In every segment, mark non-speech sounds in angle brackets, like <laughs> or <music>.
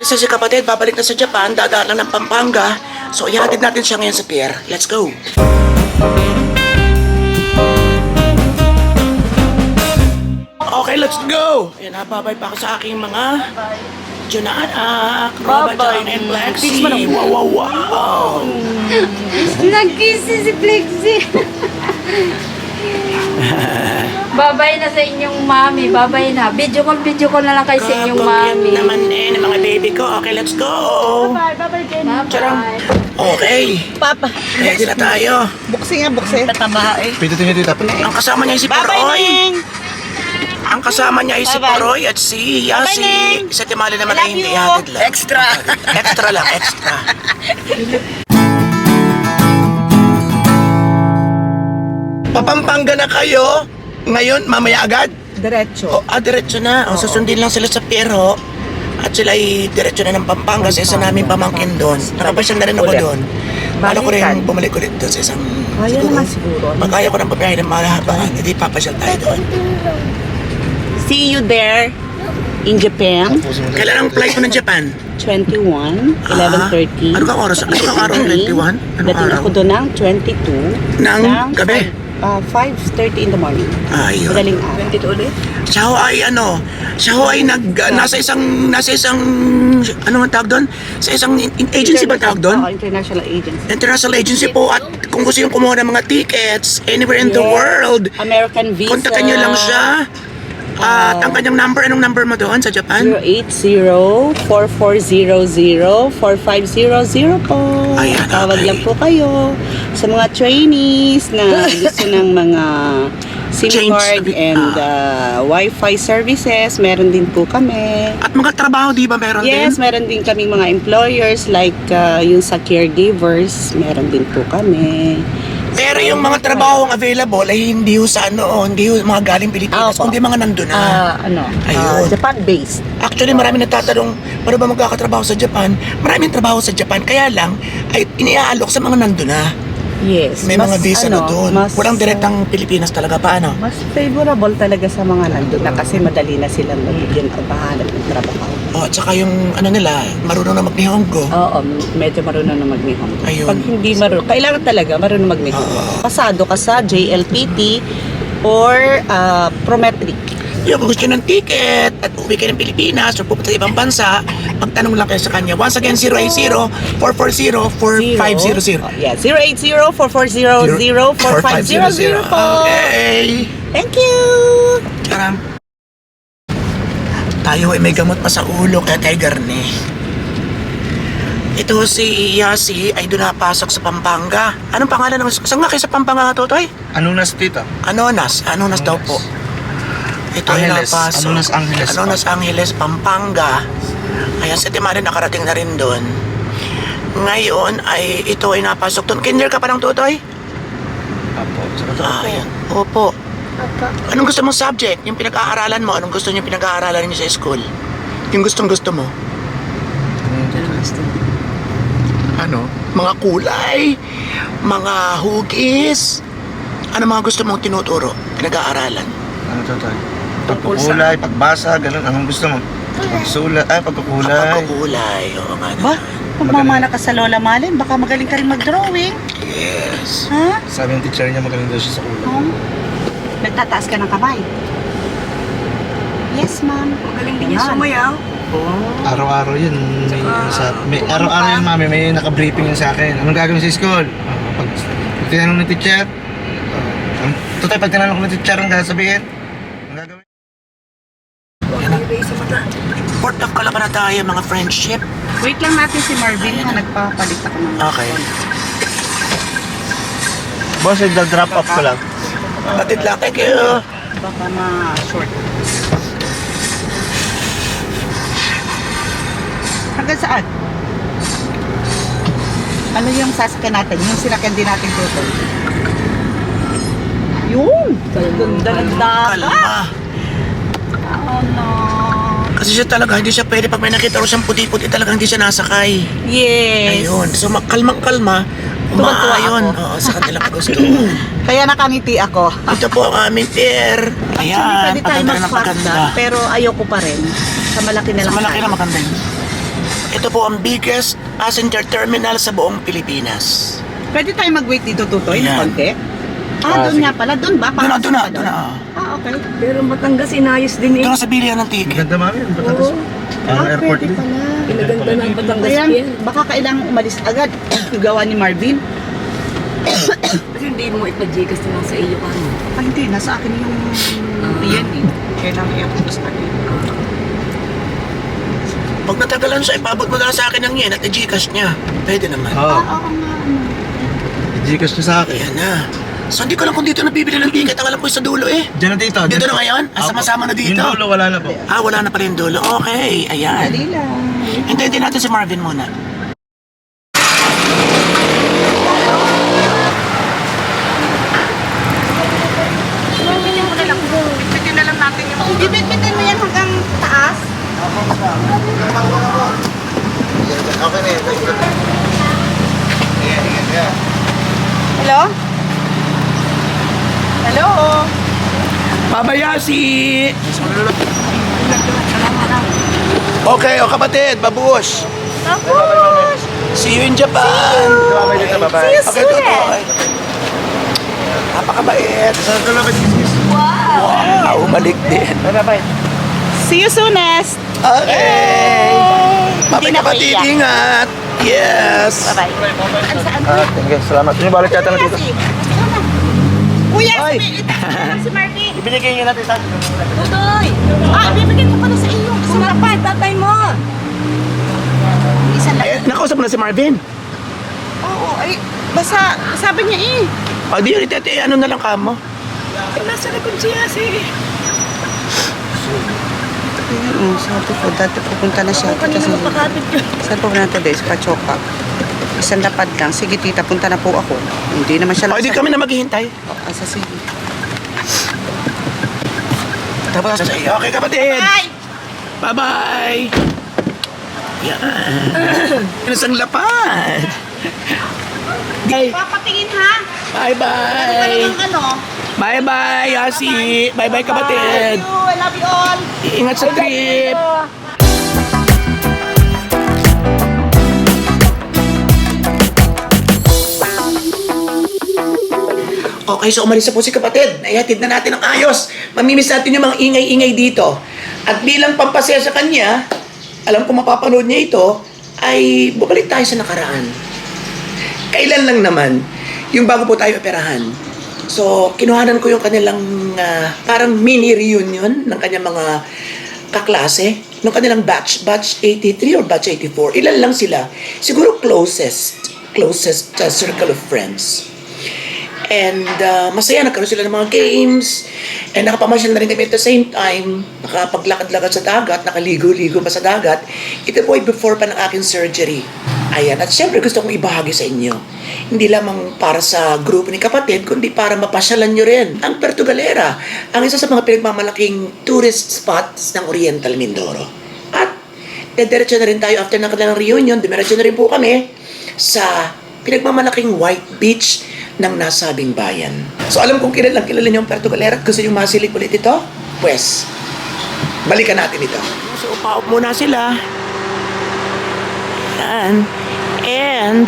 Isa si kapatid, babalik na sa Japan, dadaan lang ng Pampanga. So, ihatid natin siya ngayon sa pier. Let's go! Okay, let's go! Ayan, hababay pa ako sa aking mga Junaanak, Roba, Joy, and Lexi. Wow, wow, wow! Nag-kiss si Flexi. <laughs> Babay na sa inyong mami. Babay na. Video call, video call na lang kayo sa inyong Kapag mami. yan naman eh, ng mga baby ko. Okay, let's go! Bye, bye, Jenny. Charang. Bye. Okay, Papa. ready na tayo. Buksi nga, buksi. Tatabae. Pwede niyo dito tapos. Ang kasama niya ay si Paroy. Ang kasama niya ay si Bye-bye. Paroy at si Yasi. Neng. Sa Timali naman I ay love hindi you. hatid lang. Extra. extra lang, extra. <laughs> Papampanga na kayo. Ngayon, mamaya agad. Diretso. O, ah, diretso na. O, susundin lang sila sa Piero. At sila ay diretso na ng Pampanga sa isa naming pamangkin doon. Nakapasyal na rin ako Ulit. doon. Bala ko rin Balikan. bumalik ulit doon sa isang... Kaya naman siguro. Pag ko ng pabiyahe ng malahabaan, hindi papasyal tayo doon. See you there in Japan. Kailan ang flight mo ng Japan? 21, Ah, 11.30. ano kang oras? Ano kang araw? 21? Ano Dating araw? ako doon ng 22. Ng gabi? Uh, 5.30 in the morning. Ayun. Madaling araw. 22 ulit? Siya ho ay ano, siya ho ay nag, nasa isang, nasa isang, ano man tawag doon? Sa isang in- in- agency ba tawag doon? Oo, international agency. International agency po at kung gusto yung kumuha ng mga tickets anywhere in the Yes. world, American visa. kontakin nyo lang siya. At ang kanyang number, anong number mo doon sa Japan? 080-4400-4500 po. Ayan, Tawag okay. lang po kayo sa mga trainees na <laughs> gusto ng mga SIM Change card the- and uh, Wi-Fi services. Meron din po kami. At mga trabaho, di ba meron Yes, din? meron din kami mga employers like uh, yung sa caregivers. Meron din po kami. Pero yung mga trabaho available ay hindi ho sa ano, hindi ho mga galing Pilipinas, Opo. kundi mga nandun na. Ah, ano? Ayun. Japan-based. Actually, marami nagtatanong, paano ba magkakatrabaho sa Japan? Maraming trabaho sa Japan, kaya lang, ay iniaalok sa mga nandun na. Yes. May mga visa na doon. mas, Walang uh, direktang Pilipinas talaga. Paano? Mas favorable talaga sa mga nandun na kasi madali na silang mabigyan o mahanap ng trabaho. Oh, at saka yung ano nila, marunong na magnihongo. Oo, medyo marunong na magnihon. Ayun. Pag hindi marunong, kailangan talaga marunong magnihon. Oo. Pasado ka sa JLPT or uh, Prometric. Yung gusto ng ticket at uwi kayo ng Pilipinas o pupunta sa ibang bansa, magtanong lang kayo sa kanya. Once again, 080-440-4500. Oh, yeah, 080-4400-4500 po. Okay. Thank you! Charam. Tayo ay may gamot pa sa ulo kaya kay Garni. Ito si Yasi ay doon napasok sa Pampanga. Anong pangalan ng... Saan nga kayo sa Pampanga, Totoy? Ano nas dito? Anonas. Anonas daw po. Ito Angeles. ay napasok. Anonas Angeles. Anonas Angeles, Pampanga. Kaya sa Timari nakarating na rin doon. Ngayon ay ito ay napasok doon. Kinder ka pa ng Totoy? Apo. Ah, yan. Opo. Anong gusto mong subject? Yung pinag-aaralan mo? Anong gusto niyo pinag-aaralan niyo sa school? Yung gustong gusto mo? Ano? Mga kulay, mga hugis. Ano mga gusto mong tinuturo? Pinag-aaralan? Ano to? Pagkukulay, pagbasa, ganun. Anong gusto mo? Pagsulat, ay pagkukulay. Pagkukulay. Oo nga Ba, naman. magmamana ka sa Lola Malin, baka magaling ka rin mag-drawing. Yes. Ha? Sabi ng teacher niya magaling daw siya sa kulay. Oh. Nagtataas ka ng kamay. Yes, ma'am. Magaling din niya sumayaw. Araw-araw yun. May, sa, may araw-araw yun, mami. May naka-briefing yun sa akin. Anong gagawin sa school? Ah, pag, pag tinanong ng teacher, uh, ang, tutay, pag tinanong ko ng teacher, ang sasabihin? Na tayo, mga friendship. Wait lang natin si Marvin ha, nagpapalit ako ng Okay. Boss, drop off ko lang. Batid lang. Thank you. Baka ma-short. Hanggang saan? Ano yung sasakyan natin? Yung sinakyan din natin dito. Yun! Ganda ng dagat! Kalma. Oh no! Kasi siya talaga, hindi siya pwede pag may nakita ko siyang puti-puti talaga hindi siya nasakay. Yes! Ayun. So, kalmang-kalma. Tuwang-tuwa Umaayon. ako. Oo, sa kanilang <laughs> gusto. Kaya nakangiti ako. Ito po ang aming pier. Actually, Ayan, pwede tayo paganda na mag-swap paganda. na, pero ayoko pa rin. Sa malaki na Sa lang malaki tayo. na maganda yun. Ito po ang biggest passenger terminal sa buong Pilipinas. Pwede tayo mag-wait dito, Tutoy, Ayan. na konti? Ah, Ah, doon sige. nga pala. Doon ba? Doon na, doon na, doon na. Ah, okay. Pero Batangas inayos din eh. Doon na sa bilihan ng Ang ticket. ganda mami. Ang Batangas. Parang ah, airport pwede din. pala. Pinaganda ng Batangas Ayan, yan. baka kailangang umalis agad. <coughs> Yung gawa ni Marvin. Kasi hindi mo ipajigas na sa iyo ano. Ah, hindi. Nasa akin yung iyan eh. Kailangan i-apos na rin. Pag natagalan siya, ipabot mo na lang sa akin ng yen at i-gcash niya. Pwede naman. Oo. Ah, oo nga. ano. Gcash niyo sa akin. Ayan na. So hindi ko lang kung dito nabibili ng ticket. Ang alam ko sa dulo eh. Diyan na dito. Dito na ngayon? Ah, sama-sama na dito? Yung dulo wala na po. Ah, wala na pala yung dulo. Okay, ayan. Dali lang. Hintayin din natin si Marvin muna. Bibigyan mo na lang. Bibigyan na lang natin yung... Bibigyan mo yan hanggang taas. Okay na. Hello? Hello? Mabayasi! Okay, o kapatid, babush. Tapos! See you in Japan! See you Okay, soon! tutoy. Napakabait. Lapit? Wow, umalik din. Bye-bye. See you soonest! Okay! Babay Hindi na kapatid, ingat! Yes! Bye-bye. Saan? Ah, thank you. Salamat. Yung balik yata na dito. Kuya, Ay. si Marvin. Ibinigay niyo natin sa Tutoy! Ah, bibigyan ko pala sa iyo. Isang Sumapay, tatay mo! Isang lang. Eh, nakausap mo na si Marvin. Oo, ay, basta, sabi niya eh. O, di yun, itete, ano na lang kamo? Nasa likod siya, sige. Oo, sabi ko, dati pupunta na siya. Kanina mapakapit ka. Saan pupunta natin, Des? Pachoka. Isang lapad lang. Sige, tita, punta na po ako. Hindi naman siya O, di kami na maghihintay. Ah, sa sige. Tapos, okay kapatid! Bye! Bye-bye! Yan. Isang lapad! Okay. Papatingin ha? Bye-bye! ano? Bye-bye, Yasi! Bye-bye, kapatid! I love you all. Ingat sa trip! Okay, so umalis na po si kapatid. Naihatid na natin ang ayos. Mamimiss natin yung mga ingay-ingay dito. At bilang pampasaya sa kanya, alam ko mapapanood niya ito, ay bumalik tayo sa nakaraan. Kailan lang naman, yung bago po tayo operahan. So, kinuhanan ko yung kanilang ah, parang mini reunion ng kanyang mga kaklase, ng kanilang batch, batch 83 or batch 84. Ilan lang sila. Siguro closest, closest uh, circle of friends. And uh, masaya, nagkaroon sila ng mga games. And nakapamasyal na rin kami at the same time. Nakapaglakad-lakad sa dagat, nakaligo-ligo pa sa dagat. Ito po ay before pa ng aking surgery. Ayan. At syempre gusto kong ibahagi sa inyo. Hindi lamang para sa grupo ni kapatid, kundi para mapasyalan nyo rin ang Puerto Galera, ang isa sa mga pinagmamalaking tourist spots ng Oriental Mindoro. At dediretso na rin tayo after ng kanilang reunion, dumiretso na rin po kami sa pinagmamalaking White Beach ng nasabing bayan. So alam kong kilalang kilala niyo ang Puerto Galera at gusto niyo masilig ulit ito? Pwes, balikan natin ito. So upa muna sila. Yan. And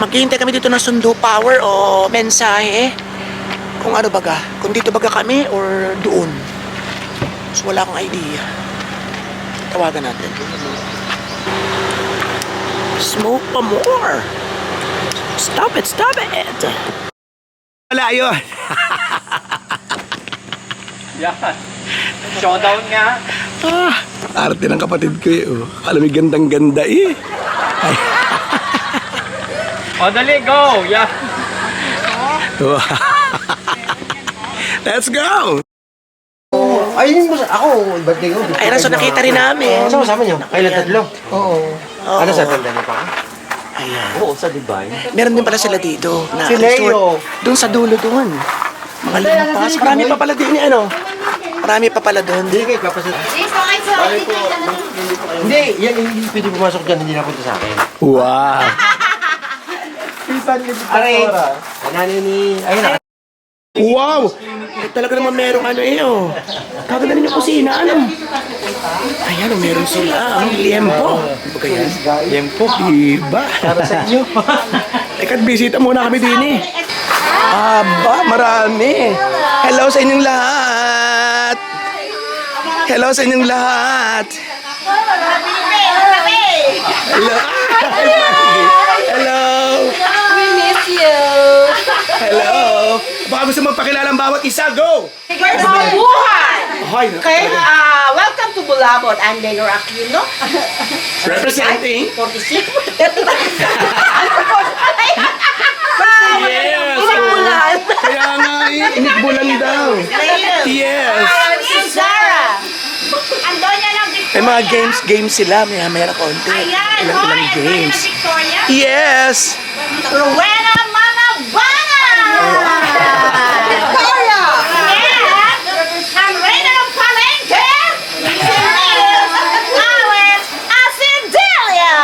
maghihintay kami dito ng sundo power o mensahe. Kung ano baga. Kung dito baga kami or doon. So wala akong idea. Tawagan natin. Smoke pa more. Stop it, stop it. Wala yun. Yan. Showdown nga. Ah, arte ng kapatid ko eh. Oh. Alam mo, gandang-ganda eh. O, dali, go! Yan. Let's go! Ayun mo sa ako, birthday ko. Ayun, so nakita rin namin. Kasama niyo? Kayo lang tatlo? Oo. Oo. Ano sa tanda niyo pa? Ayan. Oo, sa Dubai. Meron din pala sila dito. Na Si Leo. Doon sa dulo doon. Mga limpas. Marami pa pala din eh, ano? Marami pa pala doon. Hindi kayo papasit. Hindi, yan hindi pwede pumasok dyan, hindi napunta sa akin. Wow. Aray! Anani ni... Ayun na. Wow! Eh, talaga naman merong ano eh, oh. Kaganda rin yung kusina, ano? Ayan, meron sila. Ang liempo. Ano ba kaya? Liempo? Iba. Para sa inyo. Teka, bisita muna kami din eh. Aba, marami. Hello sa inyong lahat. Hello sa inyong lahat. Hello. Hello. We miss you. Hello. Baka gusto magpakilala ang bawat isa. Go! Buhay! Hoy, Okay, uh, welcome to Bulabot. I'm Mayor Aquino. <laughs> representing. 46. Yes. Bulan. Kaya nga eh, inikbulan daw. Yes. Sarah. Andonia ng May mga games, games sila. May na konti. Ayan, Ilang ilang Andonia ng games. Victoria. Yes. Rowena Malabana! Victoria! Yes! Ang Reyna ng Palengke! Si Liz Alex Asidelia!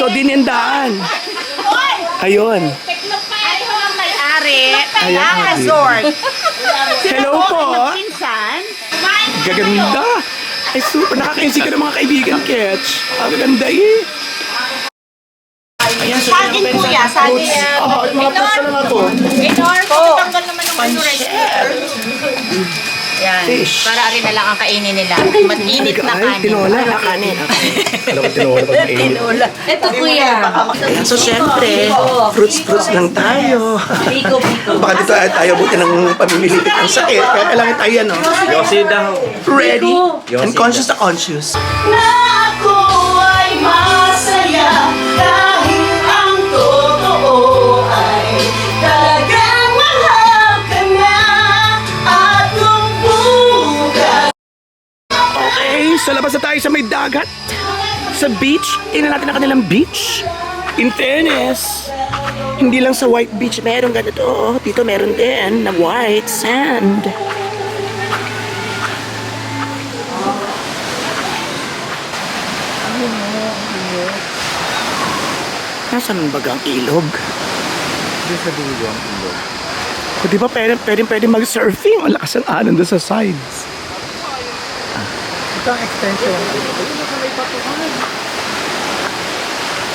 So, dinindaan. Teknopay ko ang may-ari. Ayan. Ang resort. Hello po. Pinsan. Gaganda. Ay, super. Nakakainsi ka ng mga kaibigan, Ketch. Ang gaganda eh. Ayan, so Saging kuya, saging. Oh, mga fruits na lang ako. Minor, oh. tanggal naman ng ano cooker. Yan. Fish. Para rin na lang ang kainin nila. Matinit na kanin. tinola na kanin. Alam ko tinola pag mainit. Ito kuya. So, syempre, fruits-fruits lang tayo. Biko, biko. Baka dito ay tayo buti ng pamimilitit ng sakit. Kaya kailangan tayo, no? Yossi daw. Ready? And conscious na conscious. Na ako ay masaya So labas na tayo sa may dagat. Sa beach. Tingnan natin ang kanilang beach. In fairness, hindi lang sa white beach meron ganito. Dito meron din na white sand. Nasaan ba ang ilog? Hindi sa dulo ang ilog. O di ba pwede, pwede, pwede mag-surfing? Ang lakas ng alon doon sa sides. Ito ang extension.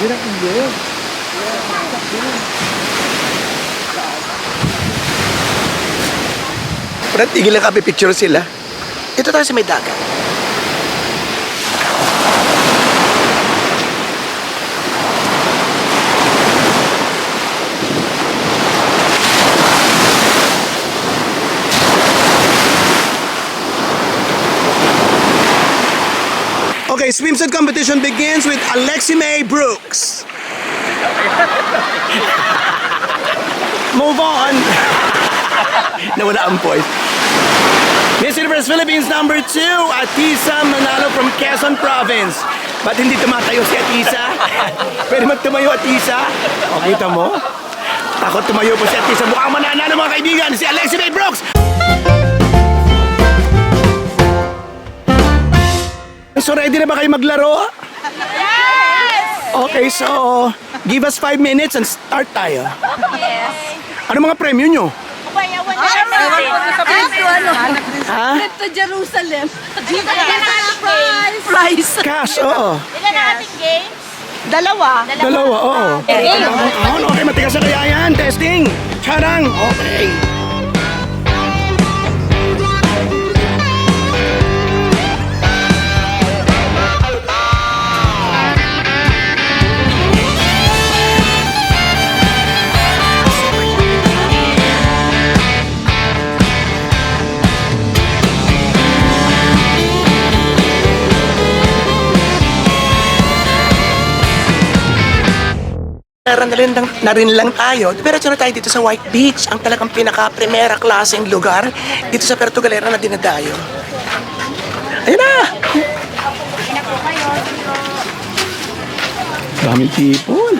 Yun ang ilog. Parang tigil lang kami picture sila. Ito tayo sa may dagat. Okay, swimsuit competition begins with Alexi May Brooks. Move on. <laughs> Nawala ang voice. Miss Universe Philippines number 2, Atisa Manalo from Quezon Province. Ba't hindi tumatayo si Atisa? <laughs> Pwede magtumayo Atisa? O, kita mo? Takot tumayo po si Atisa. Mukhang mananalo mga kaibigan, si Alexi May Brooks! So ready na ba kayo maglaro? Yes! Okay, so give us 5 minutes and start tayo. Yes. Ano mga premyo nyo? Ito ano? Ha? Ito Jerusalem. Prize. Prize. Cash, oo. Ilan na ating game? Dalawa. Dalawa, oo. Okay, okay, matigas na kaya yan. Testing. Charang. Okay. Meron na rin, lang, na rin lang tayo. Diretso na tayo dito sa White Beach, ang talagang pinaka-primera klaseng lugar dito sa Puerto Galera na dinadayo. Ayun na! Daming people.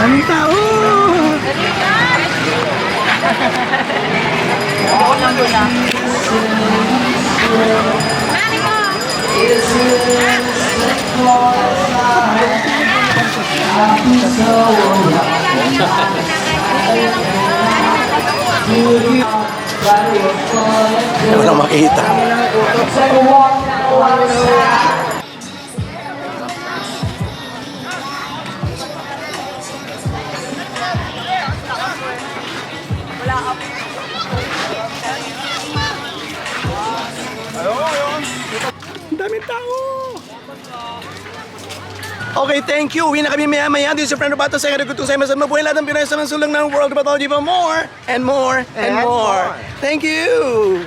Daming tao! Ako lang doon ah. Walang makita. Ang daming tao! Okay, thank you. Uwi na kami maya-maya. This is your friend Roberto sa Kagutong sa Masan Mabuhay lahat ng Pinoy sa mga sulang ng World Pathology pa more and more and, And more. more. Thank you!